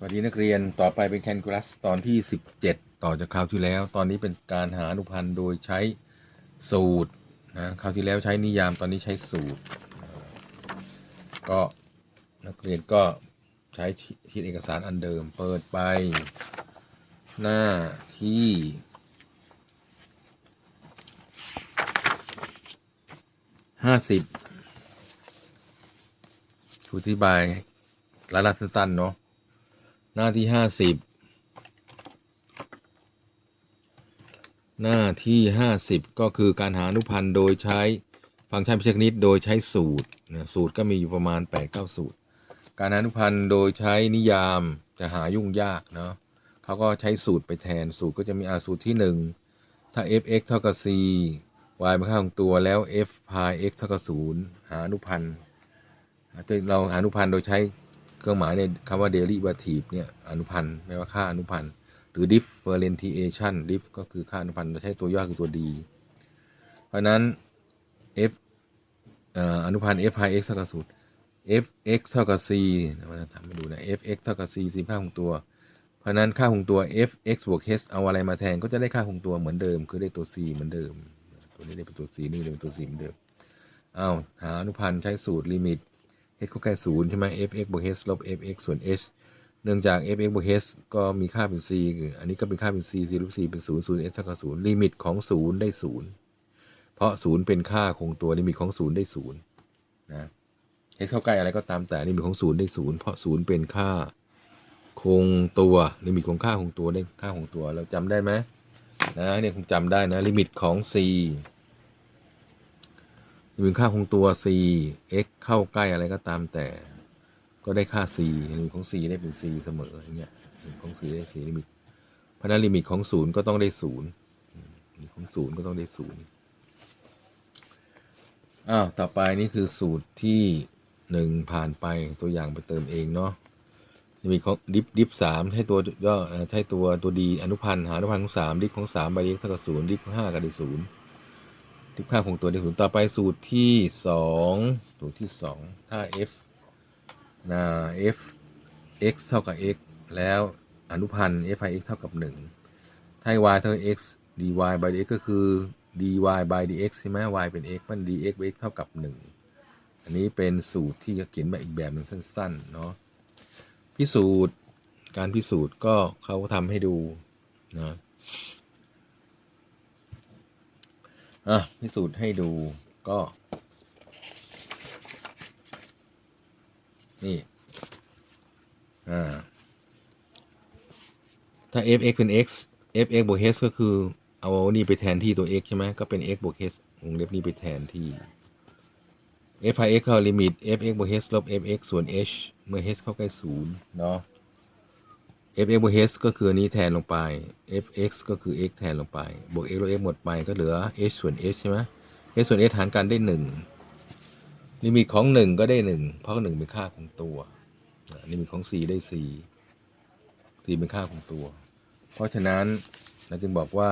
สวัสดีนักเรียนต่อไปเป็นแคนคูลัสตอนที่ 17 ต่อจากคราวที่แล้ว ตอนนี้เป็นการหาอนุพันธ์โดยใช้สูตรนะคราวที่แล้วใช้นิยามตอนนี้ใช้สูตร ก็นักเรียนก็ใช้ที่เอกสารอันเดิมเปิดไป หน้าที่ห้าสิบอธิบายรายละเอียดสั้นเนาะ หน้าที่ห้าสิบหน้าที่ห้าสิบก็คือการหาอนุพันธ์โดยใช้ฟังก์ชันพิเศษคณิตโดยใช้สูตรนะสูตรก็มีอยู่ประมาณ8ปดเก้าสูตร การหาอนุพันธ์โดยใช้นิยามจะหายุ่งยากเนาะเขาก็ใช้สูตรไปแทนสูตรก็จะมีอาสูตรที่หนึ่งถ้า f(x) เท่ากับ c y เป็นค่าของตัวแล้ว f พาย x เท่ากับศูนย์หาอนุพันธ์เราหาอนุพันธ์โดยใช้ รื่องหมายในคำว่า derivative เนี่ยอนุพันธ์แปลว่าค่าอนุพันธ์ หรือ differentiation diff ก็คือค่าอนุพันธ์เราใช้ตัวย่อคือตัว d เพราะนั้น f เอ่ออนุพันธ์ f i x เท่ากับศูนย์ f x เท่ากับ c เราจะทำให้ดูนะ f x เท่ากับ c c ค่าคงตัว เพราะนั้นค่าคงตัว f x บวก h เอาอะไรมาแทนก็จะได้ค่าคงตัวเหมือนเดิม คือได้ตัว c เหมือนเดิม ตัวนี้ได้เป็นตัว c นี่ได้เป็นตัว c เหมือนเดิมอ้าวหาอนุพันธ์ใช้สูตรลิมิต h ก็แค่ศูนย์ใช่ไหม f x บวก h ลบ f x ส่วน h เนื่องจาก f x บวก h ก็มีค่าเป็น c อันนี้ก็เป็นค่าเป็น c c ลบ c เป็นศูนย์ศูนย์ h เท่ากับศูนย์ลิมิตของศูนย์ได้ศูนย์เพราะศูนย์เป็นค่าคงตัวลิมิตของศูนย์ได้ศูนย์นะ h เข้าใกล้อะไรก็ตามแต่ลิมิตของศูนย์ได้ศูนย์เพราะศูนย์เป็นค่าคงตัวลิมิตของค่าคงตัวได้ค่าคงตัวเราจำได้ไหมนะเนี่ยคงจำได้นะลิมิตของ c ลิมิตค่าคงตัว c x เข้าใกล้อะไรก็ตามแต่ ก็ได้ค่า c ลิมิตของ c ได้เป็น c เสมออย่างเงี้ยลิมิตของ c ได้ c ลิมิตเพราะนั้นลิมิตของศูนย์ก็ต้องได้ศูนย์ของศูนย์ก็ต้องได้ศูนย์อ้าวต่อไปนี่คือสูตรที่หนึ่งผ่านไปตัวอย่างไปเติมเองเนาะลิมิตของดิฟดิฟสามให้ตัวย่อให้ตัวตัวดีอนุพันธ์หาอนุพันธ์ของสามดิฟของสามบายเท่ากับศูนย์ดิฟของห้ากับได้ศูนย์ ทิปค่าคงตัวได้ศูนย์ต่อไปสูตรที่สองสูตรที่สองถ้า f นะ f x เท่ากับ x แล้วอนุพันธ์ f i x เท่ากับหนึ่งถ้า y เท่ากับ x dy by dx ก็คือ dy by dx ใช่ไหม y เป็น x มัน dx by x เท่ากับหนึ่งอันนี้เป็นสูตรที่จะเขียนแบบอีกแบบหนึ่งสั้นๆ เนาะพิสูจน์การพิสูจน์ก็เขาทำให้ดูนะ อะพิสูจน์ให้ดูก็ นี่ อ่า ถ้า f(x) เป็น x f(x) บวก h ก็คือ เอานี่ไปแทนที่ตัว x ใช่ไหมก็เป็น x บวก h วงเล็บนี้ไปแทนที่ f i x เข้าลิมิต f(x) บวก h ลบ f(x) ส่วน h เมื่อ h เข้าใกล้ศูนย์เนาะ f(x) บวก h ก็คืออันนี้แทนลงไป f(x) ก็คือ x แทนลงไป บวก x ลบ x หมดไปก็เหลือ h ส่วน h ใช่ไหม h ส่วน h หารกันได้หนึ่งลิมิตของหนึ่งก็ได้หนึ่งเพราะหนึ่งเป็นค่าของตัวอ่าลิมิตของ c ได้ c c เป็นค่าของตัว เพราะฉะนั้นเราจึงบอกว่า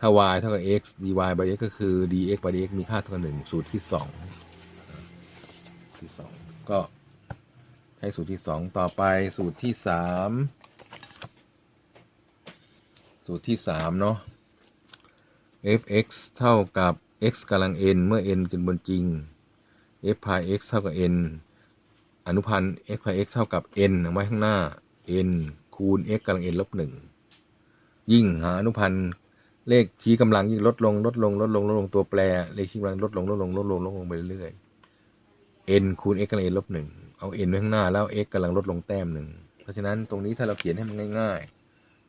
ถ้า y เท่ากับ x dy by x ก็คือ dx by dx มีค่าเท่ากับหนึ่งสูตรที่สองอ่าที่สองก็ใช้สูตรที่สองต่อไปสูตรที่สาม สูตรที่สามเนาะ f(x) เท่ากับ x กำลัง n เมื่อ n เป็นบนจริง f พาย x เท่ากับ n อนุพันธ์ x พาย x เท่ากับ n เอาไว้ข้างหน้า n คูณ x กำลัง n ลบหนึ่งยิ่งหาอนุพันธ์เลขชี้กำลังยิ่งลดลงลดลงลดลงลดลงตัวแปร เลขชี้กำลังลดลงลดลงลดลงลดลงไปเรื่อยๆ n คูณ x กำลัง n ลบหนึ่งเอา n ไว้ข้างหน้าแล้ว x กำลังลดลงแต้มหนึ่งเพราะฉะนั้นตรงนี้ถ้าเราเขียนให้มันง่ายๆ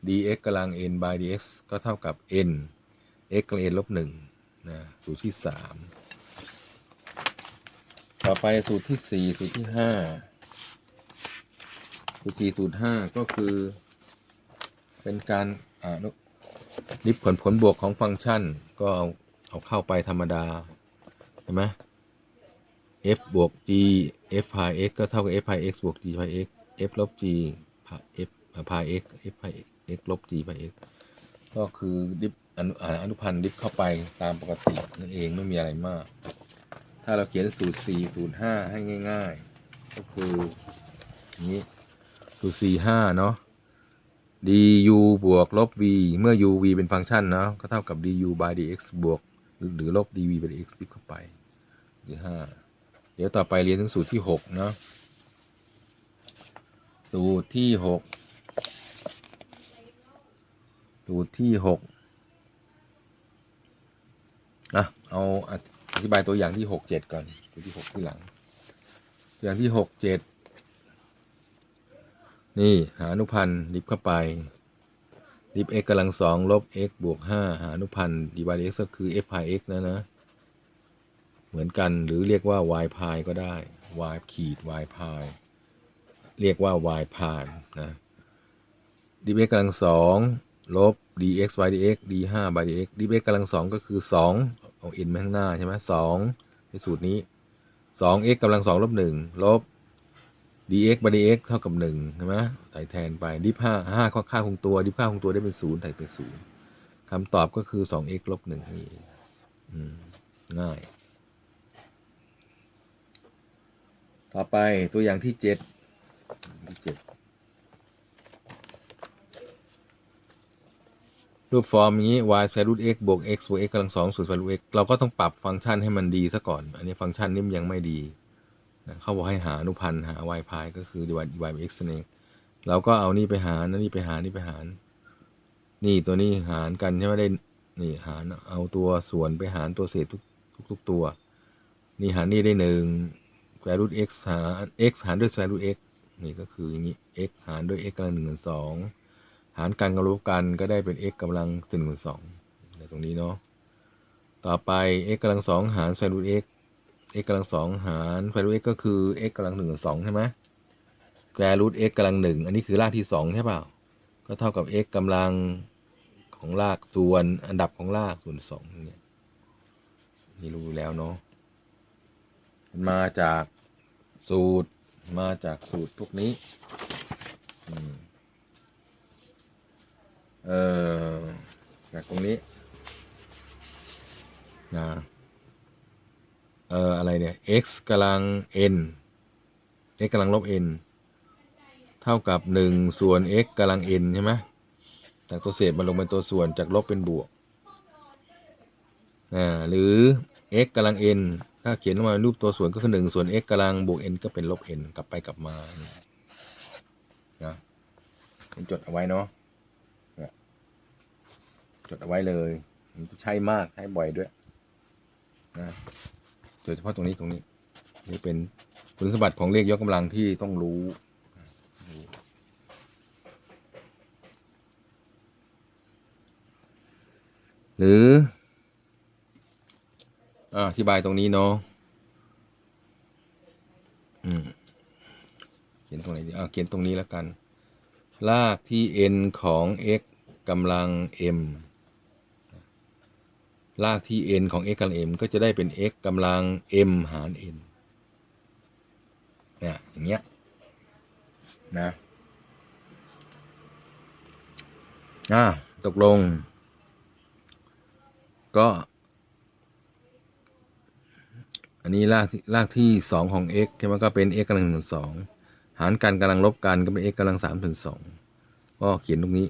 dx กำลัง n by dx ก็เท่ากับ n x กำลัง n ลบหนึ่งนะสูตรที่สามต่อไปสูตรที่สี่สูตรที่ห้าสูตรสี่สูตรห้าก็คือ เป็นการอ่าลิบผลผลบวกของฟังก์ชันก็เอาเอาเข้าไปธรรมดาเห็นไหม f บวก g f พาย x ก็เท่ากับ f พาย x บวก g พาย x f ลบ g พาย f พาย x f พาย x ลบ g ไป x ก็คือดิฟอนุอนุพันธ์ดิฟเข้าไปตามปกตินั่นเองไม่มีอะไรมาก ถ้าเราเขียนสูตร 4 สูตร 5 ให้ง่าย ๆ ก็คือนี้สูตร 4 5 เนาะ du บวกลบ v เมื่อ u v เป็นฟังก์ชันเนาะก็เท่ากับ du by dx บวก หรือลบ dv by dx ดิฟเข้าไปที่ 5 เดี๋ยวต่อไปเรียนถึงสูตรที่ 6 เนาะสูตรที่ 6 อยู่ที่หกอะเอาอธิบายตัวอย่างที่หกเจ็ดก่อน ตัวที่หกที่หลัง ตัวอย่างที่หกเจ็ดนี่หาอนุพันธ์ลิฟเข้าไปลิฟ x กำลังสองลบ x บวกห้าหาอนุพันธ์ดี x ก็คือ f พาย x นะนะ เหมือนกันหรือเรียกว่า y พายก็ได้ y ขีด y พายเรียกว่า y พายนะ d ี x กำลังสอง ลบ dx y dx d ห้า by dx ดิบ x กำลังสองก็คือสองเอา n มาข้างหน้าใช่ไหมสองในสูตรนี้สอง x กำลังสองลบหนึ่งลบ dx by dx เท่ากับหนึ่งใช่ไหมใส่แทนไปดิฟห้าห้าค่าคงตัวดิฟค่าคงตัวได้เป็นศูนย์ใส่เป็นศูนย์คำตอบก็คือสอง x ลบหนึ่งนี่ง่าย ต่อไปตัวอย่างที่เจ็ดที่เจ็ด รูปฟอร์มอย่างนี้ y square root x บวก x บวก x กำลังสองส่วน square root x เราก็ต้องปรับฟังก์ชันให้มันดีซะก่อน อันนี้ฟังก์ชันนี้มันยังไม่ดีนะเขาบอกให้หาอนุพันธ์หา y พายก็คือ dy dy x นั่นเองเราก็เอานี่ไปหารนะนี่ไปหารนี่ไปหาร นี่ตัวนี้หารกันใช่ไหมได้ นี่หารเอาตัวส่วนไปหารตัวเศษทุกทุกทุกตัว นี่หารนี่ได้หนึ่ง square root x หาร x หารด้วย square root x นี่ก็คืออย่างนี้ x หารด้วย x กำลังหนึ่งส่วนสอง หารกันกับลบกันก็ได้เป็น x กำลังหนึ่งส่วนสองในตรงนี้เนาะต่อไป x กำลังสองหาร square root x x กำลังสองหาร square root x ก็คือ x กำลังหนึ่งส่วนสองใช่ไหม square root x กำลังหนึ่งอันนี้คือรากที่สองใช่เปล่า ก็เท่ากับ x กำลังของรากส่วนอันดับของรากส่วนสองเนี่ยนี่รู้แล้วเนาะมาจากสูตรมาจากสูตรพวกนี้อืม เออจากตรงนี้นะเอ่ออะไรเนี่ย x กำลัง n x กำลังลบ n เท่ากับหนึ่งส่วน x กำลัง n ใช่ไหมจากตัวเศษมาลงเป็นตัวส่วนจากลบเป็นบวกอ่าหรือ x กำลัง n ถ้าเขียนลงมาเป็นรูปตัวส่วนก็คือหนึ่งส่วน x กำลังบวก n ก็เป็นลบ n กลับไปกลับมานะจดเอาไว้เนาะ จดเอาไว้เลยมันใช้มากใช้บ่อยด้วยนะโดยเฉพาะตรงนี้ตรงนี้ นี่เป็นคุณสมบัติของเลขยกกำลังที่ต้องรู้หรืออธิบายตรงนี้เนาะอืมเขียนตรงไหนดีอ่าเขียนตรงนี้แล้วกัน ลากที่ n ของ x กำลัง m ลากที่ n ของ x กำลัง m ก็จะได้เป็น x กำลัง m หาร n เนี่ยอย่างเงี้ยนะอ่าตกลง ก็ อันนี้ลากที่ลากที่สองของ x ใช่ไหมก็เป็น x กำลังหนึ่งสองหารกันกำลังลบกันก็เป็น x กำลังสามถึงสองก็เขียนตรงนี้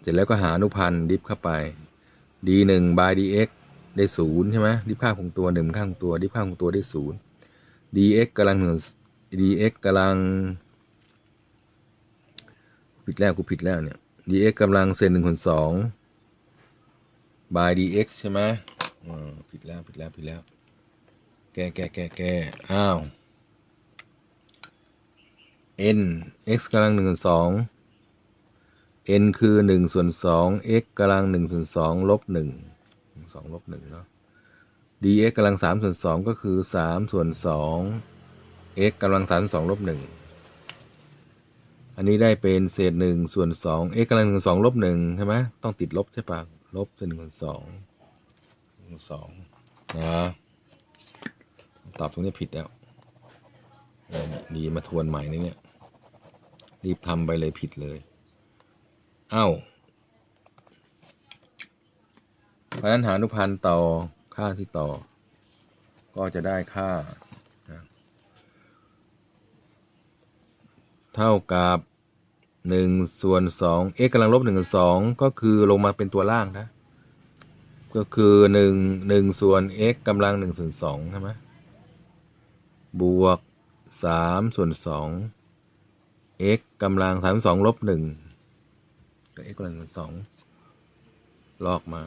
เสร็จแล้วก็หาอนุพันธ์ดิฟเข้าไป d หนึ่ง by dx ได้ศูนย์ใช่ไหมดิฟค่าของตัวหนึ่งค่าของตัว ดิฟค่าของตัวได้ศูนย์ dx กำลังหนึ่ง dx กำลัง ผิดแล้วกูผิดแล้วเนี่ย dx กำลังเศษหนึ่งส่วนสอง by dx ใช่ไหมอ่าผิดแล้วผิดแล้วผิดแล้ว แก้แก้แก้แก้อ้าว n x กำลังหนึ่งส่วนสอง n คือหนึ่งส่วนสอง x กำลังหนึ่งส่วนสองลบหนึ่งสองลบหนึ่งเนาะ dx กำลังสามส่วนสองก็คือสามส่วนสอง x กำลังสามสองลบหนึ่งอันนี้ได้เป็นเศษหนึ่งส่วนสอง x กำลังหนึ่งสองลบหนึ่งใช่ไหมต้องติดลบใช่ปะลบเศษหนึ่งส่วนสองสองนะตอบตรงนี้ผิดแล้วดีมาทวนใหม่นเนี่ย รีบทำไปเลยผิดเลย เอ้าเพราะฉะนั้นหาอนุพันธ์ต่อค่าที่ต่อ ก็จะได้ค่า เท่ากับหนึ่งส่วนสอง x กำลังลบหนึ่งส่วนสองก็คือลงมาเป็นตัวล่างนะ ก็คือหนึ่งหนึ่งส่วน x กำลังหนึ่งส่วนสองใช่ไหมบวกสามส่วนสอง x กำลังสามส่วนสองลบหนึ่ง ก็ x กำลังสองลอกมา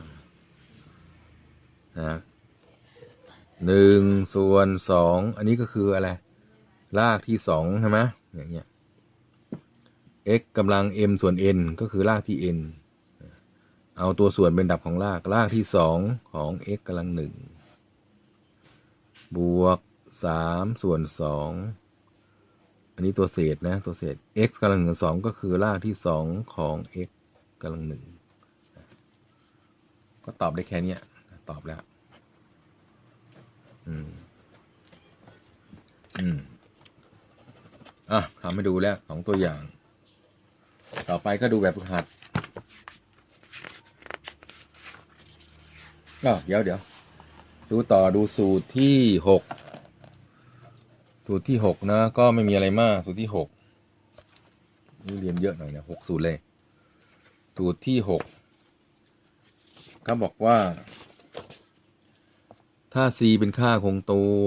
นะหนึ่งส่วนสองอันนี้ก็คืออะไรรากที่สองใช่ไหมอย่างเงี้ย x กำลัง m ส่วน n ก็คือรากที่ n เอาตัวส่วนเป็นดับของรากรากที่สองของ x กำลังหนึ่งบวกสามส่วนสอง อันนี้ตัวเศษนะ ตัวเศษ x กำลังหนึ่งสองก็คือรากที่สองของ x กำลังหนึ่งก็ตอบได้แค่เนี้ยตอบแล้ว อืม อืม อะทำให้ดูแล้วสองตัวอย่าง ต่อไปก็ดูแบบฝึกหัดก็เดี๋ยวเดี๋ยว ดูต่อดูสูตรที่หก สูตรที่หกนะ ก็ไม่มีอะไรมาก สูตรที่หกนี่เรียนเยอะหน่อยนะหกสูตรเลย สูตรที่หกเขาบอกว่า ถ้า c เป็นค่าคงตัว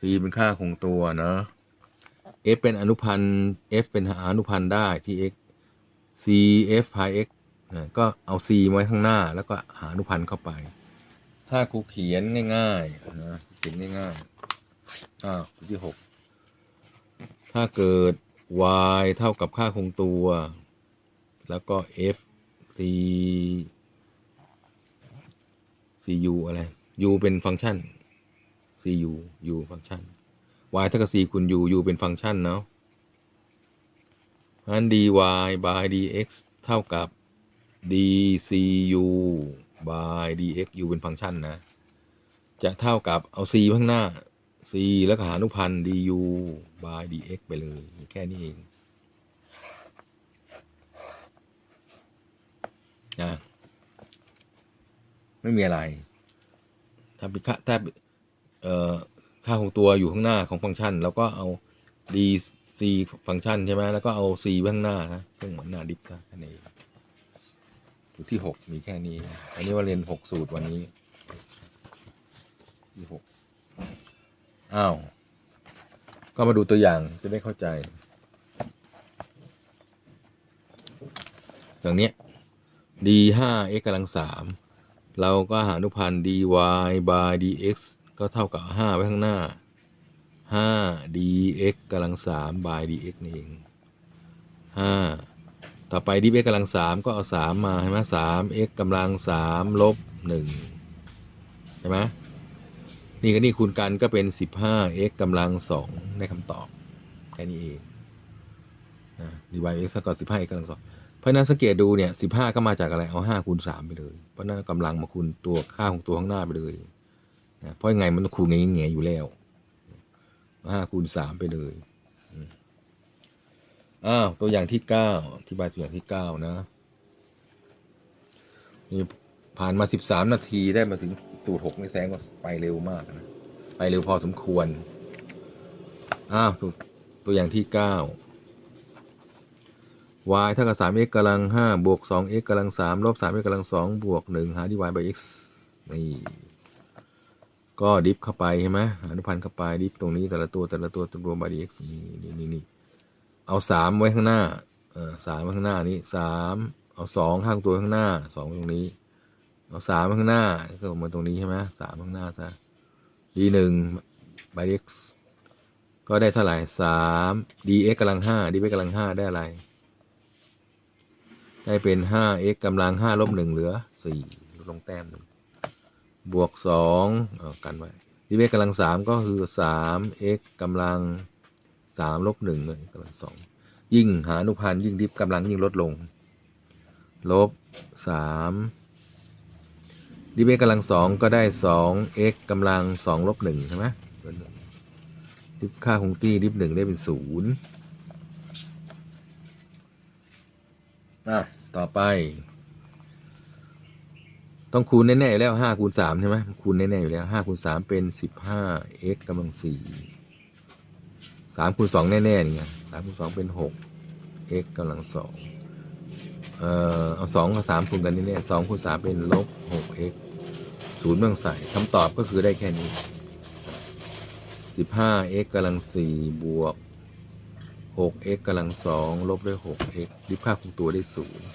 c เป็นค่าคงตัวนะ f เป็นอนุพันธ์ f เป็นหาอนุพันธ์ได้ที่ x c f พาย x นะก็เอา c ไว้ข้างหน้า แล้วก็หาอนุพันธ์เข้าไป ถ้าครูเขียนง่ายๆนะเขียนง่ายๆ อ้าข้อที่หกถ้าเกิด y เท่ากับค่าคงตัว แล้วก็ f c cu อะไร u เป็นฟังก์ชัน cu u ฟังก์ชัน y เท่ากับ c คูณ u u เป็นฟังก์ชันเนาะเพราะฉะนั้น dy by dx เท่ากับ dcu by dx u เป็นฟังก์ชันนะ จะเท่ากับเอา c ข้างหน้า c แล้วก็หาอนุพันธ์ du by dx ไปเลย แค่นี้เองนะไม่มีอะไร ถ้าเป็นค่าถ้าเอ่อค่าของตัวอยู่ข้างหน้าของฟังก์ชัน แล้วก็เอา d c ฟังก์ชันใช่ไหมแล้วก็เอา c ไว้ข้างหน้านะซึ่งเหมือนหน้าดิฟนะแค่นี้สูตรที่หกมีแค่นี้ อันนี้ว่าเรียนหกสูตรวันนี้ที่หก อ้าว ก็มาดูตัวอย่างจะได้เข้าใจ อย่างเนี้ย d ห้า x กำลังสามเราก็หาอนุพันธ์ dy by dx ก็เท่ากับห้าไว้ข้างหน้าห้า dx กำลังสาม by dx นี่เองห้าต่อไป dx กำลังสามก็เอาสามมาใช่ไหมสาม x กำลังสามลบหนึ่งใช่ไหม นี่ก็นี่คูณกันก็เป็นสิบห้า x กำลังสองได้คำตอบแค่นี้เองนะ dy x เท่ากับสิบห้า x กำลังสองเพราะนั้นสังเกตดูเนี่ยสิบห้าก็มาจากอะไรเอาห้าคูณสามไปเลย เพราะนั้นกำลังมาคูณตัวค่าของตัวข้างหน้าไปเลยนะเพราะยังไงมันต้องคูณอย่างเงี้ยอยู่แล้วห้าคูณสามไปเลยอ้าวตัวอย่างที่เก้าอธิบายตัวอย่างที่เก้านะนี่ผ่านมาสิบสามนาทีได้มาถึง สูตรหกไม่แซงก็ไปเร็วมากนะ ไปเร็วพอสมควร อ้าวตัวตัวอย่างที่เก้า y เท่ากับสาม x กำลังห้าบวกสอง x กำลังสามลบสาม x กำลังสองบวกหนึ่งหา dy by x นี่ ก็ดิฟเข้าไปใช่ไหมอนุพันธ์เข้าไปดิฟตรงนี้แต่ละตัวแต่ละตัวรวม by dx นี่นี่นี่นี่เอาสามไว้ข้างหน้า เออสามไว้ข้างหน้านี้สามเอาสองข้างตัวข้างหน้าสองตรงนี้ เอาสามข้างหน้าก็มาตรงนี้ใช่ไหมสามข้างหน้าซะ d หนึ่ง by x ก็ได้เท่าไหร่สาม dx กำลังห้า dx กำลังห้าได้อะไร ได้เป็นห้า x กำลังห้าลบหนึ่งเหลือสี่ลดลงแต้มหนึ่งบวกสองเอากันไว้ dx กำลังสามก็คือสาม x กำลังสามลบหนึ่งเลยกำลังสองยิ่งหาอนุพันธ์ยิ่งดิฟกำลังยิ่งลดลง ลบสาม ดิฟ x กำลังสองก็ได้สอง x กำลังสองลบหนึ่งใช่ไหมดิฟค่าคงที่ดิฟหนึ่งได้เป็นศูนย์อะต่อไป ต้องคูณแน่ๆอยู่แล้วห้าคูณสามใช่ไหมคูณแน่ๆอยู่แล้วห้าคูณสามเป็นสิบห้า x กำลังสี่สามคูณสองแน่ๆนี่ไงสามคูณสองเป็นหก x กำลังสองเอ่อเอาสองกับสามคูณกันนี่เนี่ยสองคูณสามเป็นลบหก x ศูนย์เมืองใส่คำตอบก็คือได้แค่นี้สิบห้า x กำลังสี่บวกหก x กำลังสองลบด้วยหก x ดิฟค่าคงตัวได้ศูนย์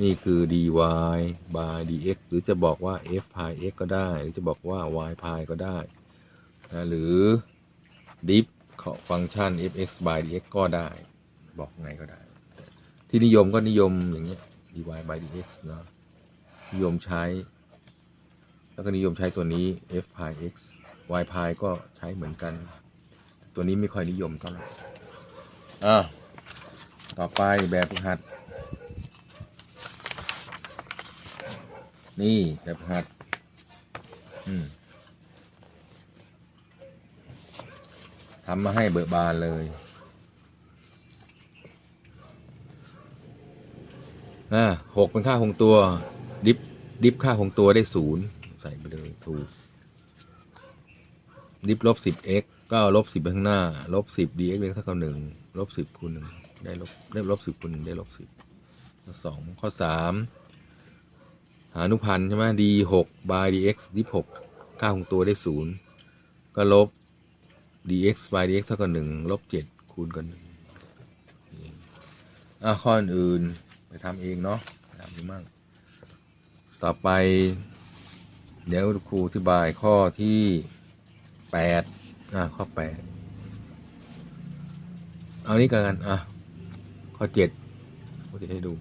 นี่คือ dy by dx หรือจะบอกว่า f pi x ก็ได้ หรือจะบอกว่า y pi ก็ได้นะหรือ diff ของฟังก์ชัน fx by dx ก็ได้ บอกไงก็ได้ ที่นิยมก็นิยมอย่างเงี้ย dy by dx เนอะ นิยมใช้ แล้วก็นิยมใช้ตัวนี้ f pi x y pi ก็ใช้เหมือนกัน ตัวนี้ไม่ค่อยนิยมเท่าไหร่อะต่อไปแบบฝึกหัด นี่แบบหัด อืมทำมาให้เบิกบานเลยอ่าหกเป็นค่าคงตัว ดิฟค่าคงตัวได้ศูนย์ใส่ไปเลยถูก ดิฟลบสิบ x ก็เอาลบสิบไปข้างหน้า ลบสิบ dx เท่ากับหนึ่งลบสิบคูณหนึ่งได้ลบได้ลบสิบคูณหนึ่งได้ลบสิบข้อสองข้อสามหานุพันธ์ใช่ไหม d หก by dx ดิฟหกค่าคงตัวได้ศูนย์ก็ลบ dx by dx เท่ากับหนึ่งลบเจ็ดคูณกันหนึ่งอะข้ออื่นไปทำเองเนาะทำดูมั่ง ต่อไป เดี๋ยวครูอธิบายข้อที่แปดอะข้อแปดเอานี้กันอะข้อเจ็ดครูจะให้ดู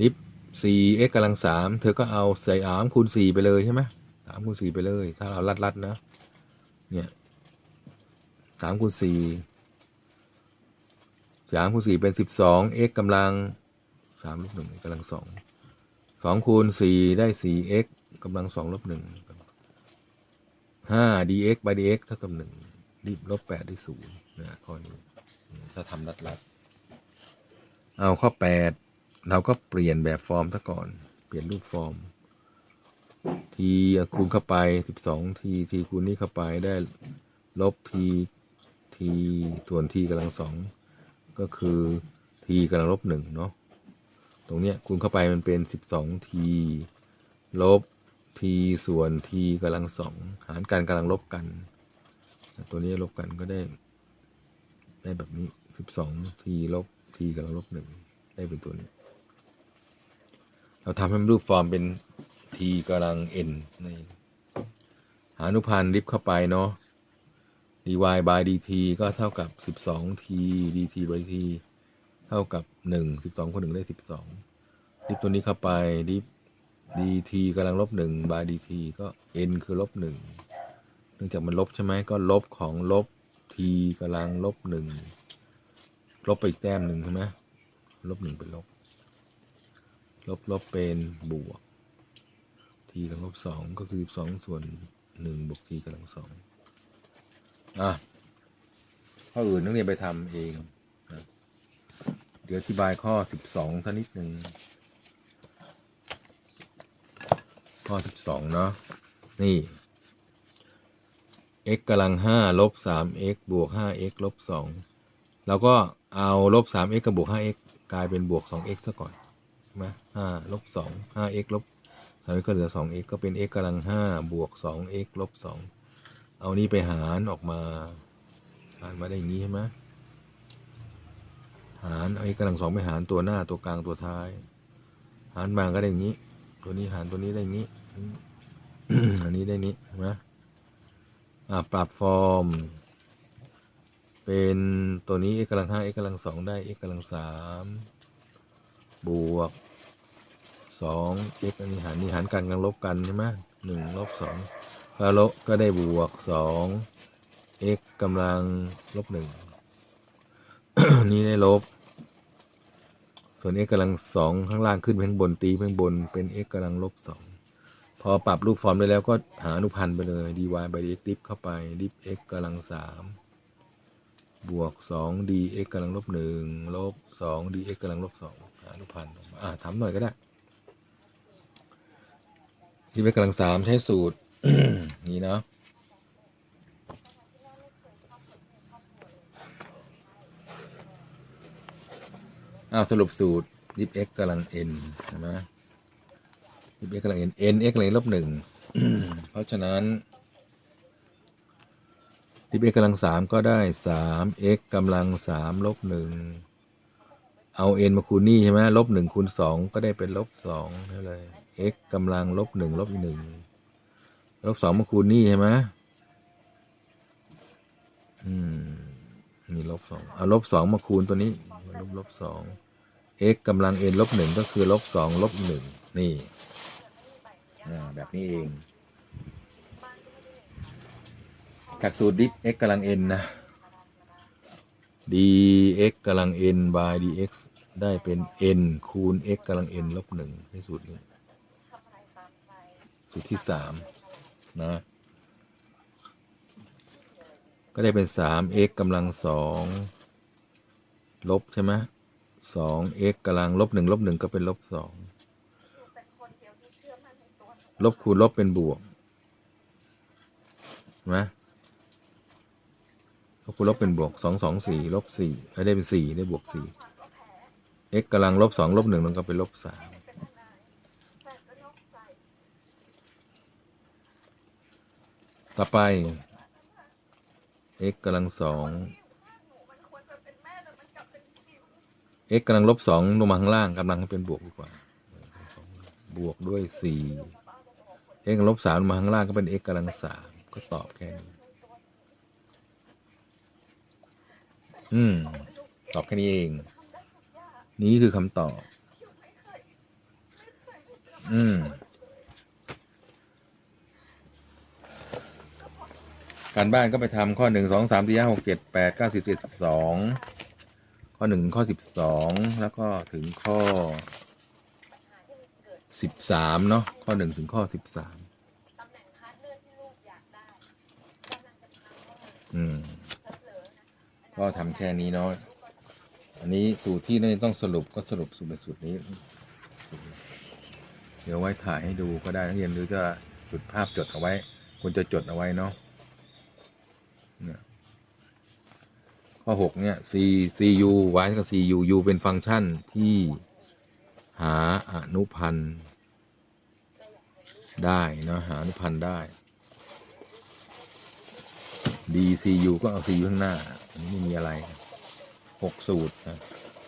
ลิฟสี่ x กกำลังสามเธอก็เอาใส่อามคูณสี่ไปเลยใช่ไหมสามคูณสี่ไปเลย ถ้าเราลัดลัดๆนะ เนี่ยสามคูณสี่สามคูณสี่เป็นสิบสอง x กำลังสามลบหนึ่งกำลังสอง สองคูณสี่ได้สี่ x กำลังสองลบหนึ่งห้า dx by dx เท่ากับหนึ่งรีบลบแปดได้ศูนย์นะข้อนี้ ถ้าทำรัดรัดๆเอาข้อแปดเราก็เปลี่ยนแบบฟอร์มซะก่อน เปลี่ยนรูปฟอร์ม ทีคูณเข้าไปสิบสองทีทีคูณนี้เข้าไปได้ลบทีทีส่วนทีกำลังสองก็คือทีกำลังลบหนึ่งเนาะ ตรงเนี้ยคูณเข้าไปมันเป็นสิบสองทีลบทีส่วนทีกำลังสองหารกันกำลังลบกัน ตัวนี้ลบกันก็ได้ ได้แบบนี้สิบสองทีลบทีกำลังลบหนึ่งได้เป็นตัวนี้ เราทำให้มรูปฟอร์มเป็นทีกำลัง n ในหานุพันธ์ลิฟต์เข้าไปเนาะ dy by dt ก็เท่ากับสิบสองที dt by dt เท่ากับหนึ่งสิบสองคนหนึ่งได้สิบสองดิฟตัวนี้เข้าไปดิฟ dt กำลังลบหนึ่ง by dt ก็ n คือลบหนึ่งเนื่องจากมันลบใช่ไหมก็ลบของลบ t กำลังลบหนึ่งลบไปอีกแต้มหนึ่งใช่ไหมลบหนึ่งเป็นลบ ลบลบเป็นบวก t กำลังลบสองก็คือสองส่วนหนึ่งบวก t กำลังสองอะข้ออื่นนักเรียนไปทำเอง ดี๋ยวอธิบายข้อสิบสองสักนิดหนึ่งข้อสิบสองเนาะนี่ x กำลังห้าลบสาม x บวกห้า x ลบสองเราก็เอาลบสาม x กับบวกห้า x กลายเป็นบวกสอง x ซะก่อนใช่ไหมห้าลบสองห้า x ลบสาม x ก็เหลือสอง x ก็เป็น x กำลังห้าบวกสอง x ลบสองเอานี้ไปหารออกมา หารมาได้อย่างนี้ใช่ไหม หารเอา x กำลังสองไปหารตัวหน้าตัวกลางตัวท้าย หารบางก็ได้อย่างนี้ ตัวนี้หารตัวนี้ได้อย่างนี้ อันนี้ได้นี้ใช่ไหมอ่าปรับฟอร์ม เป็นตัวนี้ x กำลังห้า x กำลังสองได้ x กำลังสามบวกสอง x อันนี้หารนี่หารกันกำลังลบกันใช่ไหมหนึ่งลบสองก็ลบก็ได้บวกสอง x กำลังลบหนึ่ง นี่ได้ลบ ส่วน x กำลังสองข้างล่างขึ้นไปข้างบนตีไปข้างบนเป็น x กำลังลบสองพอปรับรูปฟอร์มได้แล้วก็หาอนุพันธ์ไปเลย dy by dx ดิฟเข้าไปดิฟ x กำลังสามบวกสอง dx กำลังลบหนึ่งลบสอง dx กำลังลบสองหาอนุพันธ์ออกมาอ่าทำหน่อยก็ได้ dx กำลังสามใช้สูตร นี่เนาะ อ้าสรุปสูตรดิฟ x กำลัง n ใช่ไหมดิฟ x กำลัง n n x กำลังลบหนึ่งเพราะฉะนั้นดิฟ x กำลังสามก็ได้สาม x กำลังสามลบหนึ่งเอา n มาคูณนี่ใช่ไหมลบหนึ่งคูณสองก็ได้เป็นลบสองนั่นเลย x กำลังลบหนึ่งลบอีกหนึ่งลบสองมาคูณนี่ใช่ไหมอืมนี่ลบสองเอาลบสองมาคูณตัวนี้ ลบลบสอง x กำลัง n ลบหนึ่งก็คือลบสองลบหนึ่งนี่แบบนี้เองจากสูตรดิ x กำลัง n นะ dx กำลัง n by dx ได้เป็น n คูณ x กำลัง n ลบหนึ่งในสูตรนี้ สูตรที่สามนะ ก็ได้เป็นสาม x กำลังสอง ลบใช่ไหมสอง x กำลังลบหนึ่งลบหนึ่งก็เป็นลบสอง ลบคูณลบเป็นบวกนไหมลบคูณลบเป็นบวกสองสองสี่ลบสี่ได้เป็นสี่ได้บวกสี่ x กำลังลบสองลบหนึ่งมันก็เป็นลบสามต่อไป x กำลังสอง x กำลังลบสองลงมาข้างล่างกำลังให้เป็นบวกดีกว่า บวกด้วยสี่ x ลบสามลงมาข้างล่างก็เป็น x กำลังสามก็ตอบแค่นี้ อืม ตอบแค่นี้เอง นี่คือคำตอบ อืม การบ้านก็ไปทำข้อหนึ่งสองสามสี่ห้าหกเจ็ดแปดเก้าสิบสิบสอง ข้อหนึ่งข้อสิบสองแล้วก็ถึงข้อสิบสามเนาะข้อหนึ่งถึงข้อสิบสามอืม ก็ทำแค่นี้เนาะอันนี้สูตรที่นี่ต้องสรุปก็สรุปสูตรในสูตรนี้ เดี๋ยวไว้ถ่ายให้ดูก็ได้นักเรียนหรือจะจุดภาพจดเอาไว้ควรจะจดเอาไว้เนาะเนี่ย ข้อหกเนี่ย c c u y กับ c u u เป็นฟังก์ชันที่หาอนุพันธ์ได้นะหาอนุพันธ์ได้ d c u ก็เอา c u ข้างหน้า อันนี้ไม่มีอะไรหกสูตรนะ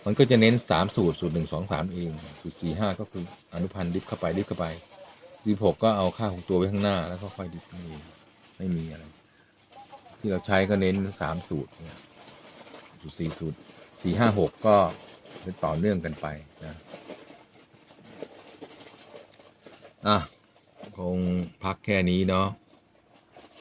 มันก็จะเน้นสามสูตร สูตรหนึ่งสองสามเองสูตรสี่ห้าก็คืออนุพันธ์ดิฟเข้าไปดิฟเข้าไปดิฟหกก็เอาค่าของตัวไว้ข้างหน้า แล้วก็ค่อยดิฟนี่ไม่มีอะไร ที่เราใช้ก็เน้นสามสูตรเนี่ย สูตรสี่สูตรสี่ห้าหกก็เป็นต่อเนื่องกันไปนะอะคงพักแค่นี้เนาะ